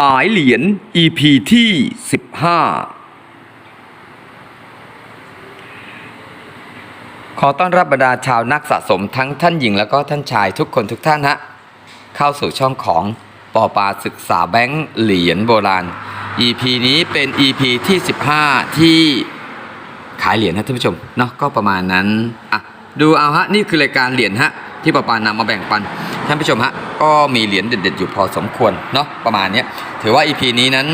หายเหรียญ EP ที่ 15 ขอต้อนรับบรรดาชาวนักสะสมทั้งท่านหญิงแล้วก็ท่านชายทุกคนทุกท่านฮะ เข้าสู่ช่องของปอปาศึกษาแบงค์เหรียญโบราณ EP นี้เป็น EP ที่ 15 ที่ขายเหรียญนะท่านผู้ชมเนาะก็ประมาณนั้น อะ ดูเอาฮะ นี่คือรายการเหรียญฮะ ที่ปอปานำมาแบ่งปัน ท่านผู้ชมฮะก็มีเหรียญเด็ด ๆ อยู่พอสมควรเนาะประมาณนี้ถือว่า EP นี้นั้น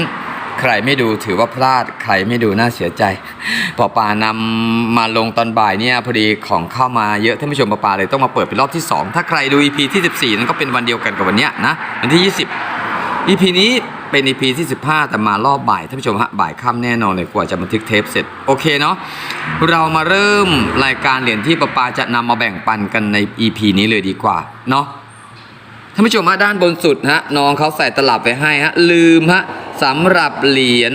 ใครไม่ดูถือว่าพลาดใครไม่ดูน่าเสียใจปอปานำมาลงตอนบ่ายเนี่ยพอดีของเข้ามาเยอะท่านผู้ชมปอปาเลยต้องมาเปิดเป็นรอบที่ 2 ถ้าใครดู EP ที่ 14 นั้นก็เป็นวันเดียวกันกับวันเนี้ยนะวันที่ 20 EP นี้ เป็น EP ที่ 15 แต่มารอบบ่ายท่านผู้ชมฮะบ่ายค่ำแน่นอนเลยกว่าจะบันทึกเทปเสร็จ โอเคเนาะเรามาเริ่มรายการเหรียญที่ปอปาจะนำมาแบ่งปันกันใน EP นี้เลยดีกว่าเนาะท่านผู้ชมฮะด้านบนสุดฮะน้องเขาใส่ตลับไปให้ฮะลืมฮะสำหรับเหรียญ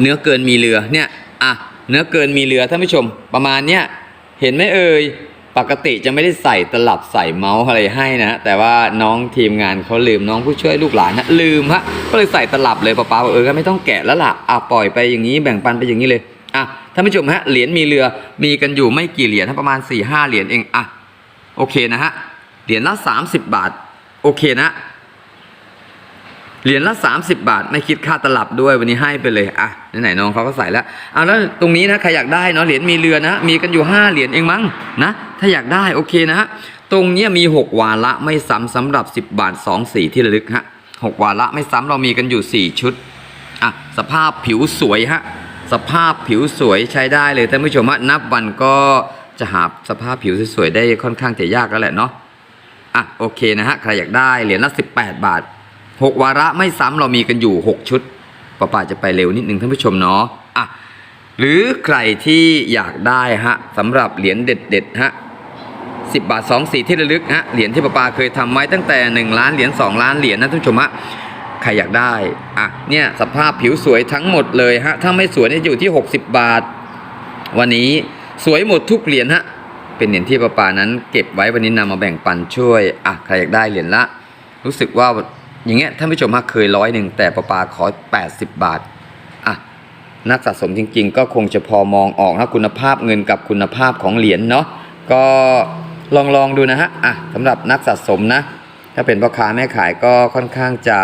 เนื้อเกินมีเรือเนี่ยอะเนื้อเกินมีเรือท่านผู้ชมประมาณเนี้ยเห็นไหมเอ่ย ปกติจะไม่ได้ใส่ตลับใส่เมาส์อะไรให้นะแต่ว่าน้องทีมงานเขาลืมน้องผู้ช่วยลูกหลานนะลืมฮะก็เลยใส่ตลับเลยป้าป้าบอกเออก็ไม่ต้องแกะแล้วล่ะอะปล่อยไปอย่างนี้แบ่งปันไปอย่างนี้เลยอะท่านผู้ชมฮะเหรียญมีเรือมีกันอยู่ไม่กี่เหรียญประมาณ4ี่ห้าเหรียญเองอะโอเคนะฮะเหรียญละ30 บาท โอเคนะ เหรียญละ 30 บาท ไม่คิดค่าตลับด้วยวันนี้ให้ไปเลยอะไหนๆน้องเขาก็ใส่แล้วเอาแล้วตรงนี้นะใครอยากได้เนาะเหรียญมีเรือนะ มีกันอยู่ 5 เหรียญเองมั้งนะถ้าอยากได้โอเคนะฮะตรงเนี้ยมี 6 วาระไม่ซ้ำสำหรับ 10 บาท 2 สีที่ระลึกฮะ6วาระไม่ซ้ำเรามีกันอยู่ 4 ชุดอะสภาพผิวสวยฮะสภาพผิวสวยใช้ได้เลยท่านผู้ชมฮะนับวันก็จะหาสภาพผิวสวยๆได้ค่อนข้างจะยากแล้วแหละเนาะอะโอเคนะฮะใครอยากได้เหรียญละ18 บาท 6 วาระไม่ซ้ำเรามีกันอยู่ 6 ชุดป้าป่าจะไปเร็วนิดนึงท่านผู้ชมเนาะอะหรือใครที่อยากได้ฮะสำหรับเหรียญเด็ดๆฮะ10บาท2สีที่ระลึกฮะเหรียญที่ป้าปาเคยทำไว้ตั้งแต่ 1 ล้านเหรียญ2 ล้านเหรียญนะท่านผู้ชมฮะใครอยากได้อะเนี่ยสภาพผิวสวยทั้งหมดเลยฮะถ้าไม่สวยเนี่ยอยู่ที่ 60 บาท วันนี้สวยหมดทุกเหรียญฮะเป็นเหรียญที่ประปานั้นเก็บไว้วันนี้นำมาแบ่งปันช่วยอะใครอยากได้เหรียญละ รู้สึกว่า อย่างเงี้ยท่านผู้ชมฮะเคยร้อยหนึ่งแต่ประปาขอ 80 บาทอะนักสะสมจริง ๆ ก็คงจะพอมองออกนะคุณภาพเงินกับคุณภาพของเหรียญเนาะก็ลองลองดูนะฮะอะสำหรับนักสะสมนะ ถ้าเป็นพ่อค้าแม่ขายก็ค่อนข้างจะ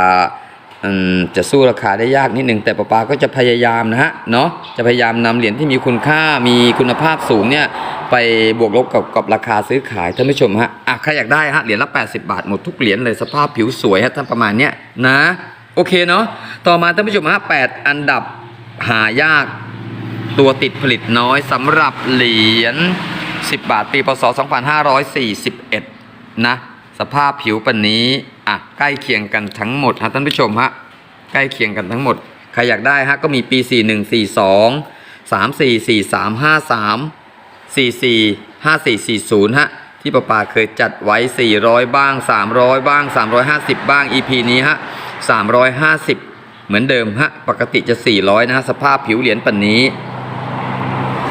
อืมจะสู้ราคาได้ยากนิดนึงแต่ป้าปาก็จะพยายามนะฮะเนาะจะพยายามนำเหรียญที่มีคุณค่ามีคุณภาพสูงเนี่ย ไปบวกลบกับกับราคาซื้อขายท่านผู้ชมฮะอะใครอยากได้ฮะเหรียญละ 80 บาทหมดทุกเหรียญเลยสภาพผิวสวยฮะท่านประมาณเนี้ยนะโอเคเนาะต่อมาท่านผู้ชมฮะ8อันดับหายากตัวติดผลิตน้อยสำหรับเหรียญ 10 บาทปีพศ 2541 นะ สภาพผิวปันนี้อะใกล้เคียงกันทั้งหมดฮะท่านผู้ชมฮะใกล้เคียงกันทั้งหมด ใครอยากได้ฮะก็มีปี 41 42 44 5440 ฮะ ที่ประปาเคยจัดไว้ 400 บ้าง 300 บ้าง 350 บ้าง EP นี้ฮะ 350 เหมือนเดิมฮะ ปกติจะ 400 นะฮะ สภาพผิวเหรียญปันนี้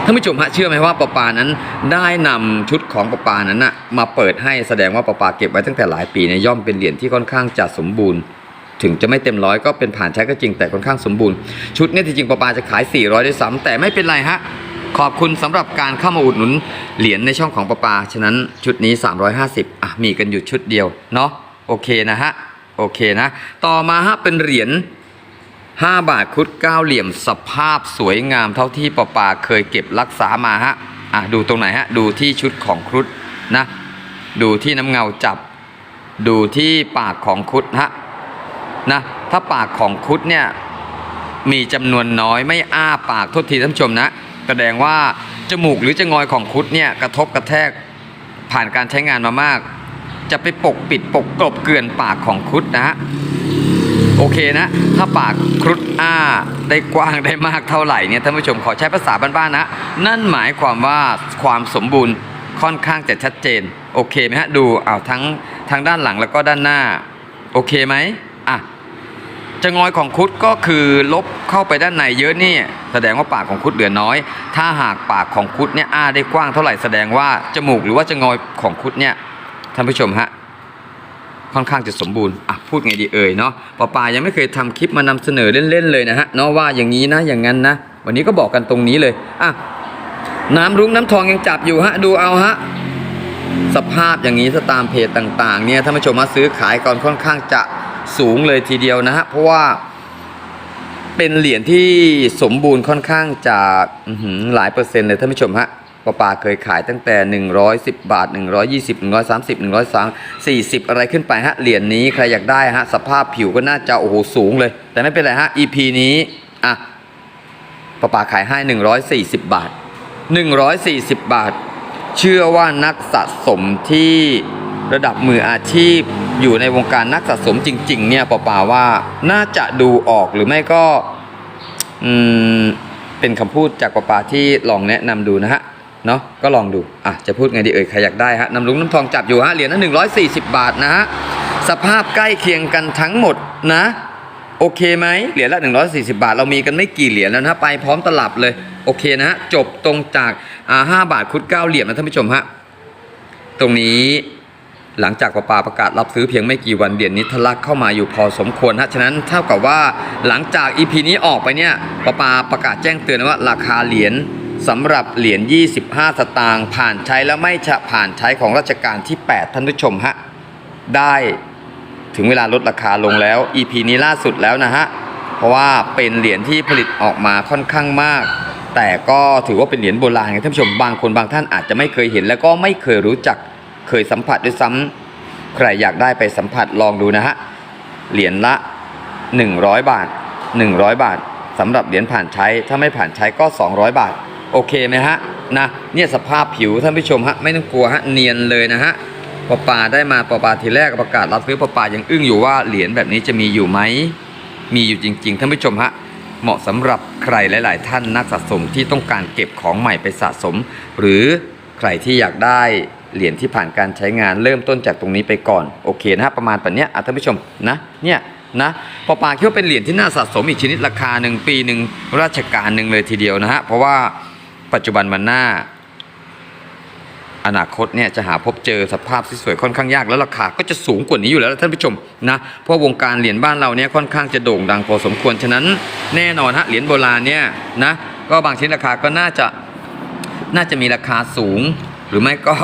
ท่านผู้ชมฮะเชื่อไหมว่าปะปานั้นได้นำชุดของปะปานั้นนะมาเปิดให้แสดงว่าปะปาเก็บไว้ตั้งแต่หลายปีเนี่ยย่อมเป็นเหรียญที่ค่อนข้างจะสมบูรณ์ ถึงจะไม่เต็มร้อยก็เป็นผ่านใช้ก็จริงแต่ค่อนข้างสมบูรณ์ ชุดเนี้ที่จริงปะปาจะขาย 400 ด้วยซ้ำแต่ไม่เป็นไรฮะ ขอบคุณสำหรับการเข้ามาอุดหนุนเหรียญในช่องของปะปา ฉะนั้นชุดนี้ 350อะมีกันอยู่ชุดเดียวเนาะโอเคนะฮะโอเคนะ ต่อมาฮะเป็นเหรียญ5 บาทครุดเก้าเหลี่ยมสภาพสวยงามเท่าที่ปอปาเคยเก็บรักษามาฮะอะดูตรงไหนฮะดูที่ชุดของครุฑนะดูที่น้ำเงาจับ ดูที่ปากของครุฑฮะนะถ้าปากของครุฑเนี่ยมีจำนวนน้อยไม่อ้าปากโทษทีท่านผู้ชมนะ แสดงว่าจมูกหรือจะงอยของครุฑเนี่ยกระทบกระแทกผ่านการใช้งานมามาก จะไปปกปิดปกกลบเกลื่อนปากของครุฑนะฮะโอเคนะ ถ้าปากครุฑอ้าได้กว้างได้มากเท่าไหร่เนี่ยท่านผู้ชมขอใช้ภาษาบ้านๆนะ นั่นหมายความว่าความสมบูรณ์ค่อนข้างจะชัดเจน โอเคไหมฮะ ดูเอาทั้งทางด้านหลังแล้วก็ด้านหน้า โอเคไหม จะงอยของครุฑก็คือลบเข้าไปด้านในเยอะนี่แสดงว่าปากของครุฑเหลือน้อย ถ้าหากปากของครุฑเนี่ยอ้าได้กว้างเท่าไหร่แสดงว่าจมูกหรือว่าจะงอยของครุฑเนี่ยท่านผู้ชมฮะค่อนข้างจะสมบูรณ์อะพูดไงดีเอ่ยเนาะปอปายังไม่เคยทำคลิปมานำเสนอเล่นๆเลยนะฮะเนาะว่าอย่างนี้นะอย่างนั้นนะ วันนี้ก็บอกกันตรงนี้เลยอะน้ำรุ้งน้ำทองยังจับอยู่ฮะดูเอาฮะสภาพอย่างนี้ถ้าตามเพจต่างๆเนี่ยท่านผู้ชมมาซื้อขายก่อนค่อนข้างจะ สูงเลยทีเดียวนะฮะเพราะว่าเป็นเหรียญที่สมบูรณ์ค่อนข้างจะหลายเปอร์เซ็นต์เลยท่านผู้ชมฮะปอปาเคยขายตั้งแต่ 110 บาท 120 130 140 อะไรขึ้นไปฮะเหรียญนี้ใครอยากได้ฮะสภาพผิวก็น่าจะโอ้โหสูงเลย แต่ไม่เป็นไรฮะ EP นี้อะปอปาขายให้ 140 บาท 140 บาท เชื่อว่านักสะสมที่ ระดับมืออาชีพ อยู่ในวงการนักสะสมจริง ๆ เนี่ยปอปาว่าน่าจะดูออกหรือไม่ก็อืมเป็นคำพูดจากปอปาที่ลองแนะนำดูนะฮะเนาะก็ลองดูอะจะพูดไงดีเอ่ยใครอยากได้ฮะน้ำลุงน้ำทองจับอยู่ฮะเหรียญละ140 บาทนะฮะสภาพใกล้เคียงกันทั้งหมดนะ โอเคไหมเหรียญละ 140 บาท เรามีกันไม่กี่เหรียญแล้วนะไปพร้อมตลับเลยโอเคนะฮะจบตรงจากอ่า5บาทคุด9เหรียญนะท่านผู้ชมฮะตรงนี้ หลังจากปาปาประกาศรับซื้อเพียงไม่กี่วันเหรียญนี้ทะลักเข้ามาอยู่พอสมควรฮะฉะนั้นเท่ากับว่าหลังจาก EP นี้ออกไปเนี่ยปาปาประกาศแจ้งเตือนว่าราคาเหรียญสำหรับเหรียญ 25 สตางค์ผ่านใช้แล้วไม่จะผ่านใช้ของรัชกาลที่ 8 ท่านผู้ชมฮะได้ถึงเวลาลดราคาลงแล้ว EP นี้ล่าสุดแล้วนะฮะเพราะว่าเป็นเหรียญที่ผลิตออกมาค่อนข้างมาก แต่ก็ถือว่าเป็นเหรียญโบราณท่านผู้ชมบางคนบางท่านอาจจะไม่เคยเห็น แล้วก็ไม่เคยรู้จัก เคยสัมผัสด้วยซ้ำใครอยากได้ไปสัมผัสลองดูนะฮะ เหรียญละ 100 บาท 100 บาทสำหรับเหรียญผ่านใช้ ถ้าไม่ผ่านใช้ก็ 200 บาท โอเคไหมฮะนะเนี่ยสภาพผิวท่านผู้ชมฮะไม่ต้องกลัวฮะเนียนเลยนะฮะปอปาได้มาปอปาทีแรกประกาศรับซื้อปอปายังอึ้งอยู่ว่าเหรียญแบบนี้จะมีอยู่ไหมมีอยู่จริง ๆท่านผู้ชมฮะเหมาะสำหรับใครหลาย ๆ ท่านนักสะสมที่ต้องการเก็บของใหม่ไปสะสม หรือใครที่อยากได้ เหรียญที่ผ่านการใช้งานเริ่มต้นจากตรงนี้ไปก่อนโอเคนะฮะประมาณแบบเนี้ยท่านผู้ชมนะเนี่ยนะปอปาคิดว่าเป็นเหรียญที่น่าสะสมอีกชนิดราคาหนึ่งปีหนึ่งราชการหนึ่งเลยทีเดียวนะฮะเพราะว่าปัจจุบันมันหน้า อนาคตเนี่ยจะหาพบเจอสภาพที่สวยค่อนข้างยากแล้วราคาก็จะสูงกว่านี้อยู่แล้วท่านผู้ชมนะเพราะวงการเหรียญบ้านเราเนี่ยค่อนข้างจะโด่งดังพอสมควรฉะนั้นแน่นอนฮะเหรียญโบราณเนี่ยนะก็บางชิ้นราคาก็น่าจะน่าจะมีราคาสูง หรือไม่ก็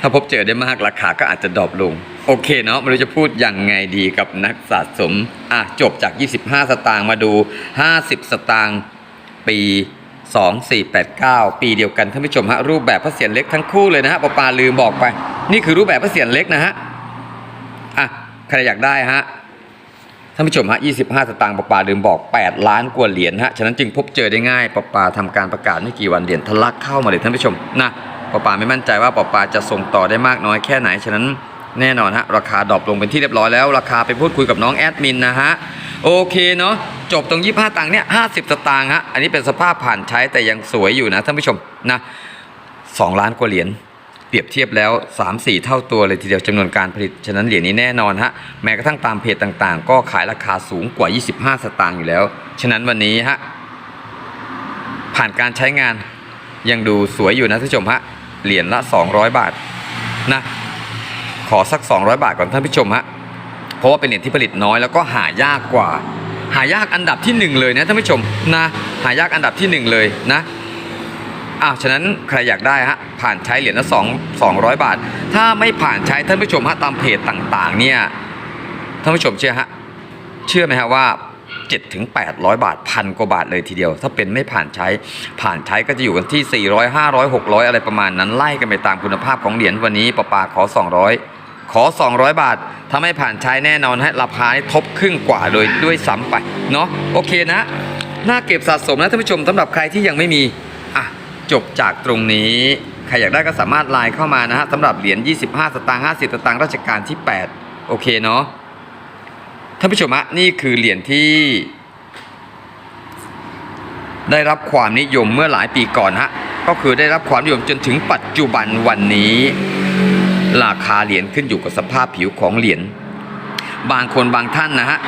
ถ้าพบเจอได้มากราคาก็อาจจะดรอปลง โอเคเนาะไม่รู้จะพูดยังไงดีกับนักสะสม อะ จบจาก 25 สตางค์มาดู 50 สตางค์ปี 2489 ปีเดียวกันท่านผู้ชมฮะ รูปแบบพระเศียรเล็กทั้งคู่เลยนะฮะปอปาลืมบอกไป นี่คือรูปแบบพระเศียรเล็กนะฮะ อะ ใครอยากได้ฮะท่านผู้ชมฮะ 25 สตางค์ปอปาลืมบอก 8 ล้านกว่าเหรียญฮะ ฉะนั้นจึงพบเจอได้ง่ายปอปาทำการประกาศไม่กี่วันเหรียญทะลักเข้ามาเลยท่านผู้ชมนะ ปอปาไม่มั่นใจว่าปอปาจะส่งต่อได้มากน้อยแค่ไหน ฉะนั้นแน่นอนฮะราคาดรอปลงเป็นที่เรียบร้อยแล้ว ราคาไปพูดคุยกับน้องแอดมินนะฮะ โอเคเนาะจบตรง 25 ตังค์เนี่ย 50 สตางค์ฮะ อันนี้เป็นสภาพผ่านใช้แต่ยังสวยอยู่นะท่านผู้ชมนะ2ล้านกว่าเหรียญเปรียบเทียบแล้ว 3-4 เท่าตัวเลยทีเดียวจำนวนการผลิต ฉะนั้นเหรียญนี้แน่นอนฮะ แม้กระทั่งตามเพจต่างๆ ก็ขายราคาสูงกว่า 25 สตางค์อยู่แล้ว ฉะนั้นวันนี้ฮะผ่านการใช้งานยังดูสวยอยู่นะท่านผู้ชมฮะ เหรียญละ 200 บาทนะขอสัก 200 บาทก่อนท่านผู้ชมฮะเพราะว่าเป็นเหรียญที่ผลิตน้อยแล้วก็หายากกว่า หายากอันดับที่หนึ่งเลยนะท่านผู้ชมนะหายากอันดับที่หนึ่งเลยนะอ้าวฉะนั้นใครอยากได้ฮะผ่านใช้เหรียญละสองสองร้อยบาท ถ้าไม่ผ่านใช้ท่านผู้ชมฮะตามเพจต่างๆเนี่ยท่านผู้ชมเชื่อฮะเชื่อไหมฮะว่า 7ถึง800 บาทพันกว่าบาทเลยทีเดียว ถ้าเป็นไม่ผ่านใช้ ผ่านใช้ก็จะอยู่กันที่ 400 500 600 อะไรประมาณนั้นไล่กันไปตามคุณภาพของเหรียญวันนี้ปะปาขอ 200 ขอ 200 บาท ถ้าไม่ผ่านใช้แน่นอนให้ราคาทบครึ่งกว่าโดยด้วยซ้ำไปเนาะโอเคนะน่าเก็บสะสมนะท่านผู้ชมสำหรับใครที่ยังไม่มีอะจบจากตรงนี้ใครอยากได้ก็สามารถไลน์เข้ามานะฮะสำหรับเหรียญ25 สตางค์50 สตางค์รัชกาลที่ 8 โอเคเนาะ ท่านผู้ชมฮะนี่คือเหรียญที่ ได้รับความนิยมเมื่อหลายปีก่อนฮะก็คือได้รับความนิยมจนถึงปัจจุบันวันนี้ ราคาเหรียญขึ้นอยู่กับสภาพผิวของเหรียญบางคนบางท่านนะฮะ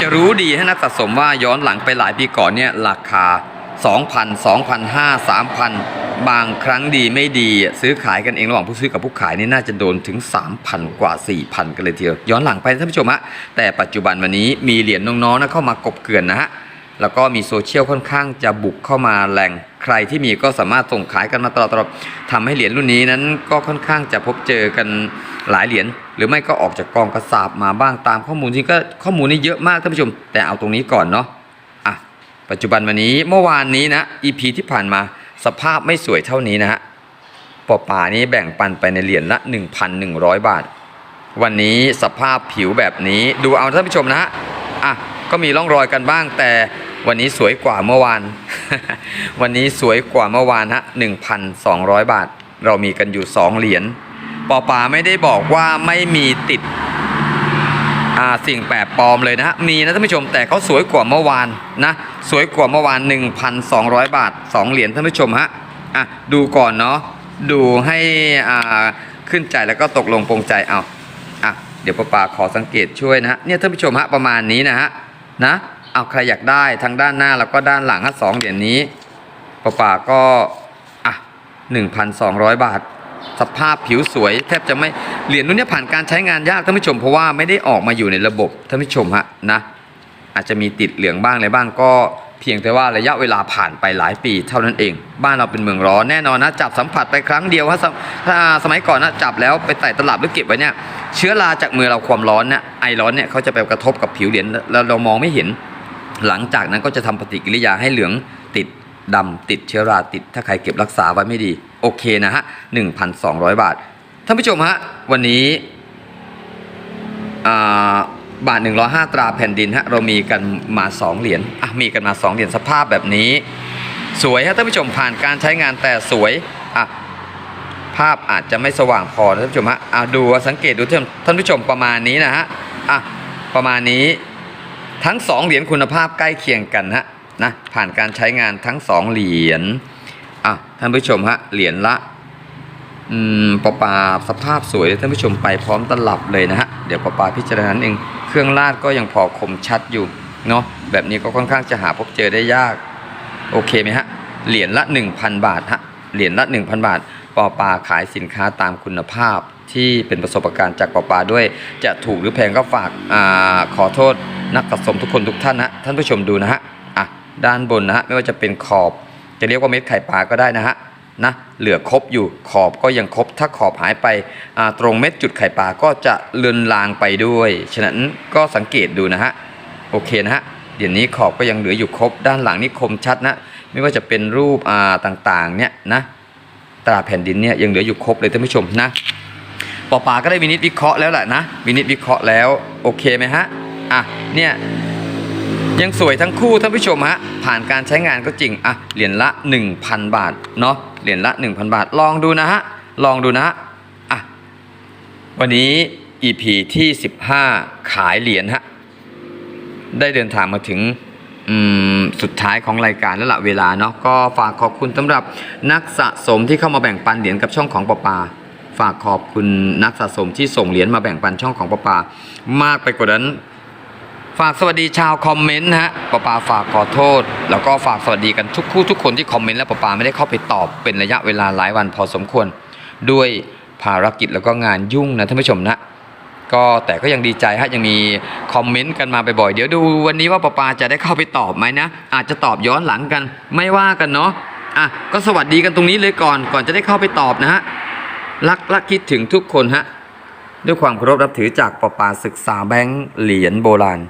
จะรู้ดีให้นักสะสมว่าย้อนหลังไปหลายปีก่อนเนี่ยราคา 2,000 2,500 3,000 บางครั้งดีไม่ดีซื้อขายกันเองระหว่างผู้ซื้อกับผู้ขายนี่น่าจะโดนถึง 3,000 กว่า 4,000 กันเลยทีเดียวย้อนหลังไปท่านผู้ชมฮะแต่ปัจจุบันวันนี้มีเหรียญน้องๆนะเข้ามากบเกลื่อนนะฮะแล้วก็มีโซเชียลค่อนข้างจะบุกเข้ามาแรงใครที่มีก็สามารถส่งขายกันมาตลอดตลอดทำให้เหรียญรุ่นนี้นั้นก็ค่อนข้างจะพบเจอกันหลายเหรียญหรือไม่ก็ออกจากกองกระสาบมาบ้างตามข้อมูลจริงก็ข้อมูลนี่เยอะมากท่านผู้ชม แต่เอาตรงนี้ก่อนเนาะอะปัจจุบันวันนี้เมื่อวานนี้นะ EP ที่ผ่านมา สภาพไม่สวยเท่านี้นะฮะปอป่านี้แบ่งปันไปในเหรียญละ 1,100 บาท วันนี้สภาพผิวแบบนี้ดูเอาท่านผู้ชมนะฮะอะก็มีร่องรอยกันบ้าง แต่วันนี้สวยกว่าเมื่อวาน วันนี้สวยกว่าเมื่อวานฮะ1,200 บาท เรามีกันอยู่ 2 เหรียญปอป่าไม่ได้บอกว่าไม่มีติด สิ่งแปลกปลอมเลยนะฮะมีนะท่านผู้ชมแต่เขาสวยกว่าเมื่อวานนะสวยกว่าเมื่อวาน 1,200 บาท 2 เหรียญท่านผู้ชมฮะอะดูก่อนเนาะดูให้อ่าขึ้นใจแล้วก็ตกลงปรงใจเอาอะเดี๋ยวป้าปาขอสังเกตช่วยนะฮะเนี่ยท่านผู้ชมฮะประมาณนี้นะฮะนะเอาใครอยากได้ทั้งด้านหน้าแล้วก็ด้านหลังฮะสองเหรียญนี้ป้าปาก็อะ1,200 บาท สภาพผิวสวยแทบจะไม่เหรียญรุ่นนี้ผ่านการใช้งานยากท่านผู้ชมเพราะว่าไม่ได้ออกมาอยู่ในระบบท่านผู้ชมฮะนะอาจจะมีติดเหลืองบ้างอะไรบ้างก็เพียงแต่ว่าระยะเวลาผ่านไปหลายปีเท่านั้นเอง บ้านเราเป็นเมืองร้อนแน่นอนนะจับสัมผัสไปครั้งเดียวฮะสมถ้าสมัยก่อนนะจับแล้วไปไต่ตลับหรือเก็บไว้เนี่ยเชื้อราจากมือเราความร้อนเนี่ยไอร้อนเนี่ยเขาจะไปกระทบกับผิวเหรียญแล้วเรามองไม่เห็น หลังจากนั้นก็จะทำปฏิกิริยาให้เหลืองติดดำติดเชื้อราติด ถ้าใครเก็บรักษาไว้ไม่ดี โอเคนะฮะ 1,200 บาท ท่านผู้ชมฮะ วันนี้อ่าบาท 105 ตราแผ่นดินฮะ เรามีกันมา 2 เหรียญอะมีกันมา 2 เหรียญสภาพแบบนี้ สวยฮะท่านผู้ชมผ่านการใช้งานแต่สวยอะภาพอาจจะไม่สว่างพอท่านผู้ชมฮะอะดูสังเกตดูท่านท่านผู้ชมประมาณนี้นะฮะอะประมาณนี้ทั้ง 2 เหรียญคุณภาพใกล้เคียงกันฮะนะผ่านการใช้งานทั้ง 2 เหรียญ ท่านผู้ชมฮะเหรียญละอืมปอปาสภาพสวยท่านผู้ชมไปพร้อมตลับเลยนะฮะเดี๋ยวปอปาพิจารณาเองเครื่องลาดก็ยังพอคมชัดอยู่เนาะแบบนี้ก็ค่อนข้างจะหาพบเจอได้ยาก โอเคไหมฮะเหรียญละ 1,000 บาทฮะเหรียญละ 1,000 บาทปอปลาขายสินค้าตามคุณภาพที่เป็นประสบการณ์จากปอปลาด้วย จะถูกหรือแพงก็ฝากอาขอโทษนักสะสมทุกคนทุกท่านนะท่านผู้ชมดูนะฮะอะด้านบนนะฮะไม่ว่าจะเป็นขอบ จะเรียกว่าเม็ดไข่ปลาก็ได้นะฮะนะเหลือครบอยู่ขอบก็ยังครบถ้าขอบหายไปตรงเม็ดจุดไข่ปลาก็จะเลือนลางไปด้วย ฉะนั้นก็สังเกตดูนะฮะโอเคนะฮะเดี๋ยวนี้ขอบก็ยังเหลืออยู่ครบด้านหลังนี่คมชัดนะไม่ว่าจะเป็นรูปต่างๆเนี่ยนะตราแผ่นดินเนี่ยยังเหลืออยู่ครบเลยท่านผู้ชมนะปอปาก็ได้วินิจวิเคราะห์แล้วแหละนะวินิจวิเคราะห์แล้วโอเคไหมฮะอะเนี่ย ยังสวยทั้งคู่ท่านผู้ชมฮะผ่านการใช้งานก็จริงอะเหรียญละ 1,000 บาทเนาะเหรียญละ 1,000 บาท ลองดูนะฮะลองดูนะฮะอะวันนี้ EP ที่ 15 ขายเหรียญฮะได้เดินทางมาถึงสุดท้ายของรายการแล้วละเวลาเนาะก็ฝากขอบคุณสำหรับนักสะสมที่เข้ามาแบ่งปันเหรียญกับช่องของปอปาฝากขอบคุณนักสะสมที่ส่งเหรียญมาแบ่งปันช่องของปอปามากไปกว่านั้น ฝากสวัสดีชาวคอมเมนต์นะฮะปอปาฝากขอโทษ แล้วก็ฝากสวัสดีกันทุกคู่ทุกคนที่คอมเมนต์และปอปาไม่ได้เข้าไปตอบเป็นระยะเวลาหลายวันพอสมควร ด้วยภารกิจแล้วก็งานยุ่งนะท่านผู้ชมนะก็แต่ก็ยังดีใจฮะยังมีคอมเมนต์กันมาบ่อยๆเดี๋ยวดูวันนี้ว่าปอปาจะได้เข้าไปตอบไหมนะอาจจะตอบย้อนหลังกันไม่ว่ากันเนาะอะก็สวัสดีกันตรงนี้เลยก่อนก่อนจะได้เข้าไปตอบนะฮะรักและคิดถึงทุกคนฮะด้วยความเคารพนับถือจากปปาศึกษาแบงค์เหรียญโบราณ